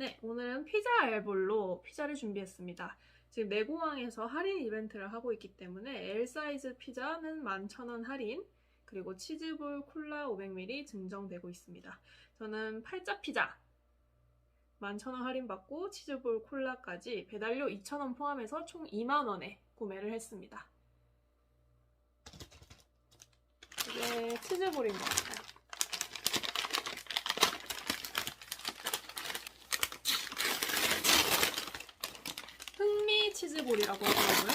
네, 오늘은 피자 알볼로 피자를 준비했습니다. 지금 내공항에서 할인 이벤트를 하고 있기 때문에 L 사이즈 피자는 11,000원 할인, 그리고 치즈볼 콜라 500ml 증정되고 있습니다. 저는 팔자 피자 11,000원 할인받고 치즈볼 콜라까지 배달료 2,000원 포함해서 총 2만원에 구매를 했습니다. 이게 같아요. 흥미 치즈볼이라고 하더라고요.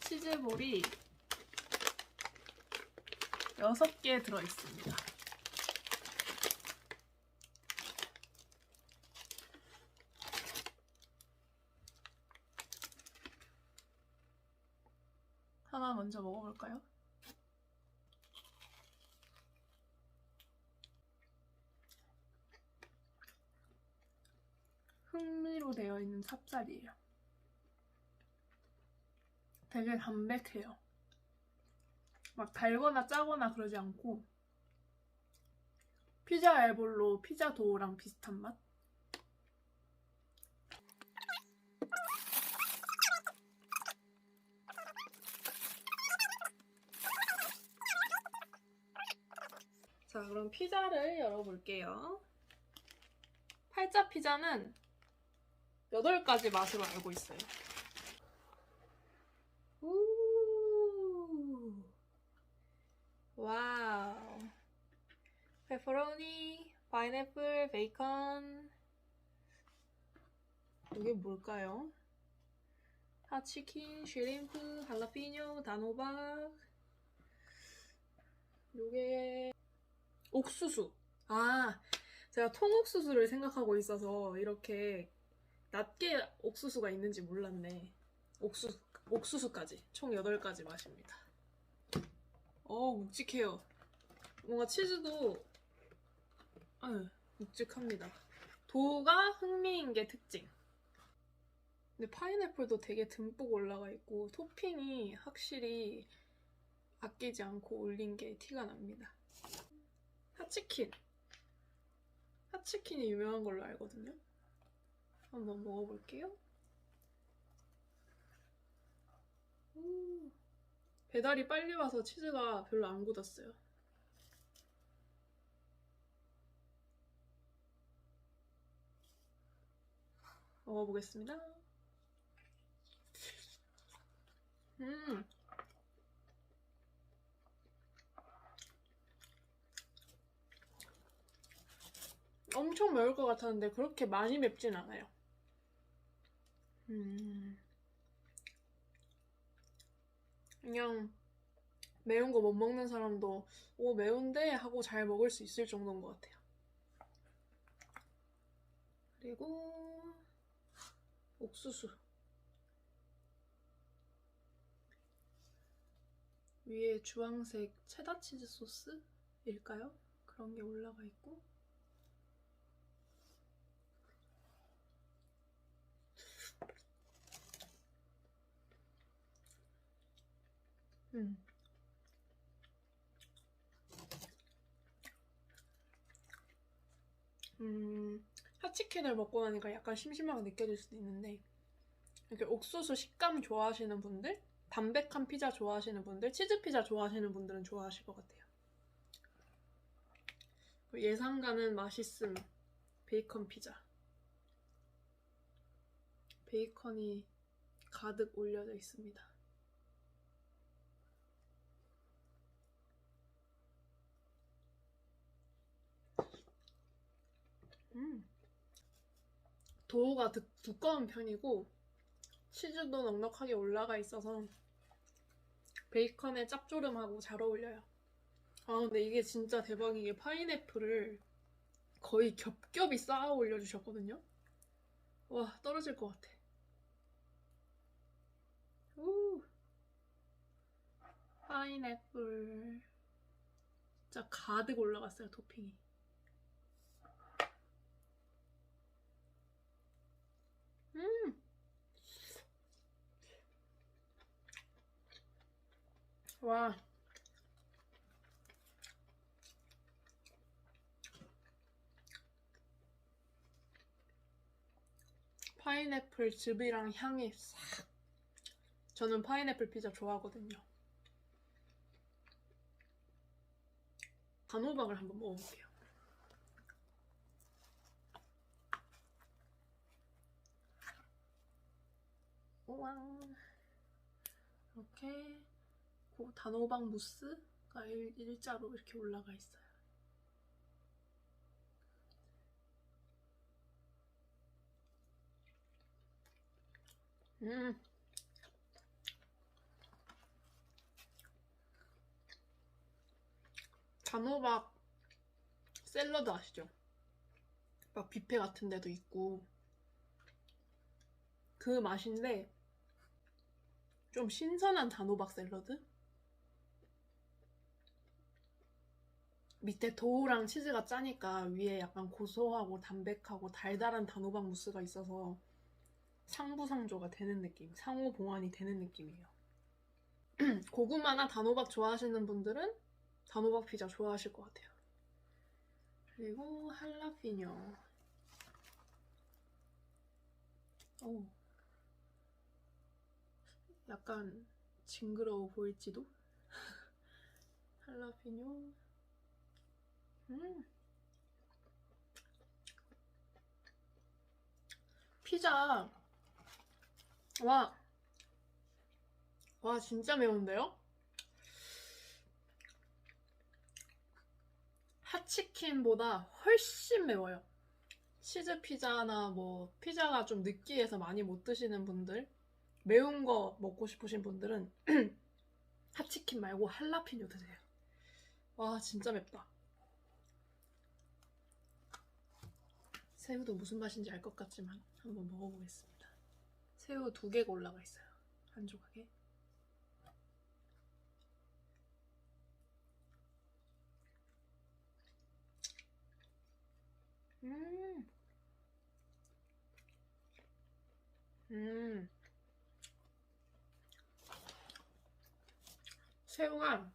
치즈볼이 6개 들어있습니다. 하나 먼저 먹어볼까요? 흥미로 되어 있는 찹쌀이에요. 되게 담백해요. 막 달거나 짜거나 그러지 않고 피자 알볼로 피자 도우랑 비슷한 맛? 자, 그럼 피자를 열어볼게요. 팔자 피자는 8가지 맛으로 알고 있어요. 우 와우. 페퍼로니, 파인애플, 베이컨. 이게 뭘까요? 핫치킨, 쉐림프, 할라피뇨, 단호박. 요게 옥수수. 아, 제가 통옥수수를 생각하고 있어서 이렇게 낮게 옥수수가 있는지 몰랐네. 옥수수, 옥수수까지. 총 8가지 맛입니다. 어, 묵직해요. 뭔가 치즈도, 아유, 묵직합니다. 도가 흥미인 게 특징. 근데 파인애플도 되게 듬뿍 올라가 있고, 토핑이 확실히 아끼지 않고 올린 게 티가 납니다. 핫치킨. 핫치킨이 유명한 걸로 알거든요. 한번 먹어볼게요. 오, 배달이 빨리 와서 치즈가 별로 안 굳었어요. 먹어보겠습니다. 음. 엄청 매울 것 같았는데 그렇게 많이 맵진 않아요. 음. 그냥 매운 거 못 먹는 사람도 오 매운데 하고 잘 먹을 수 있을 정도인 것 같아요. 그리고 옥수수 위에 주황색 체다 치즈 소스일까요? 그런 게 올라가 있고 음. 음, 핫치킨을 먹고 나니까 약간 심심하게 느껴질 수도 있는데, 이렇게 옥수수 식감 좋아하시는 분들, 담백한 피자 좋아하시는 분들, 치즈 피자 좋아하시는 분들은 좋아하실 것 같아요. 그리고 예상가는 맛있음, 베이컨 피자. 베이컨이 가득 올려져 있습니다. 음. 도우가 두, 두꺼운 편이고 치즈도 넉넉하게 올라가 있어서 베이컨의 짭조름하고 잘 어울려요. 아 근데 이게 진짜 대박인 게 파인애플을 거의 겹겹이 쌓아 올려주셨거든요. 와 떨어질 것 같아. 우 파인애플 진짜 가득 올라갔어요 토핑이. 음. 와. 파인애플 즙이랑 향이 싹. 저는 파인애플 피자 좋아하거든요. 단호박을 한번 먹어볼게요. 왕. 이렇게 고 단호박 무스가 일, 일자로 이렇게 올라가 있어요. 음. 단호박 샐러드 아시죠? 막 뷔페 같은 데도 있고 그 맛인데 좀 신선한 단호박 샐러드? 밑에 도우랑 치즈가 짜니까 위에 약간 고소하고 담백하고 달달한 단호박 무스가 있어서 상부상조가 되는 느낌, 상호 봉환이 되는 느낌이에요. 고구마나 단호박 좋아하시는 분들은 단호박 피자 좋아하실 것 같아요. 그리고 할라피뇨. 오. 약간 징그러워 보일지도? 할라피뇨. 음. 피자. 와. 와, 진짜 매운데요? 핫치킨보다 훨씬 매워요. 치즈 피자나 뭐 피자가 좀 느끼해서 많이 못 드시는 분들, 매운 거 먹고 싶으신 분들은 핫치킨 말고 할라피뇨 드세요. 와, 진짜 맵다. 새우도 무슨 맛인지 알 것 같지만 한번 먹어보겠습니다. 새우 두 개가 올라가 있어요. 한 조각에. 음. 음. 새우가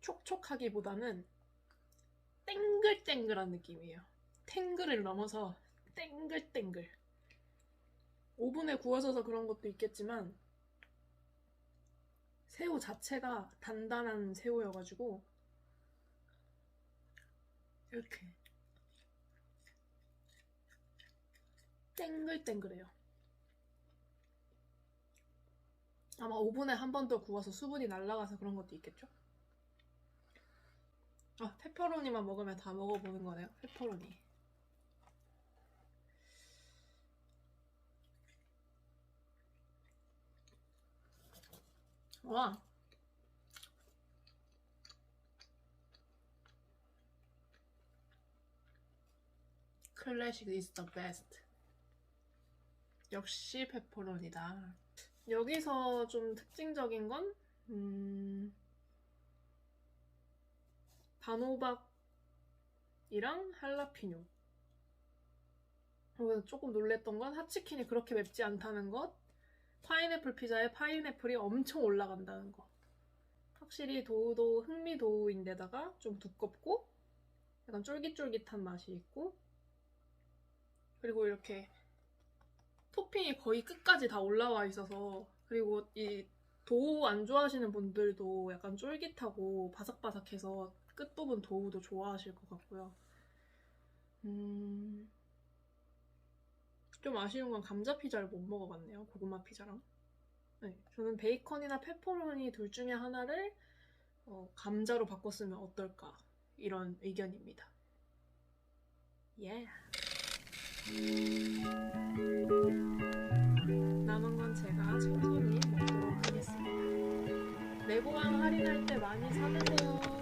촉촉하기보다는 땡글땡글한 느낌이에요. 탱글을 넘어서 땡글땡글. 오븐에 구워져서 그런 것도 있겠지만 새우 자체가 단단한 새우여가지고 이렇게 땡글땡글해요. 아마 오븐에 한 번 더 구워서 수분이 날아가서 그런 것도 있겠죠? 아, 페퍼로니만 먹으면 다 먹어보는 거네요. 페퍼로니. 와. 클래식 is the best. 역시 페퍼로니다. 여기서 좀 특징적인 건, 음, 단호박이랑 할라피뇨. 그리고 조금 놀랬던 건 핫치킨이 그렇게 맵지 않다는 것. 파인애플 피자에 파인애플이 엄청 올라간다는 거. 확실히 도우도 흑미도우인데다가 좀 두껍고 약간 쫄깃쫄깃한 맛이 있고 그리고 이렇게 토핑이 거의 끝까지 다 올라와 있어서 그리고 이 도우 안 좋아하시는 분들도 약간 쫄깃하고 바삭바삭해서 끝부분 도우도 좋아하실 것 같고요. 음... 좀 아쉬운 건 감자 피자를 못 먹어봤네요. 고구마 피자랑. 네, 저는 베이컨이나 페퍼로니 둘 중에 하나를 어, 감자로 바꿨으면 어떨까 이런 의견입니다. 예. 남은 건 제가 천천히 먹도록 하겠습니다. 레고왕 할인할 때 많이 사드세요.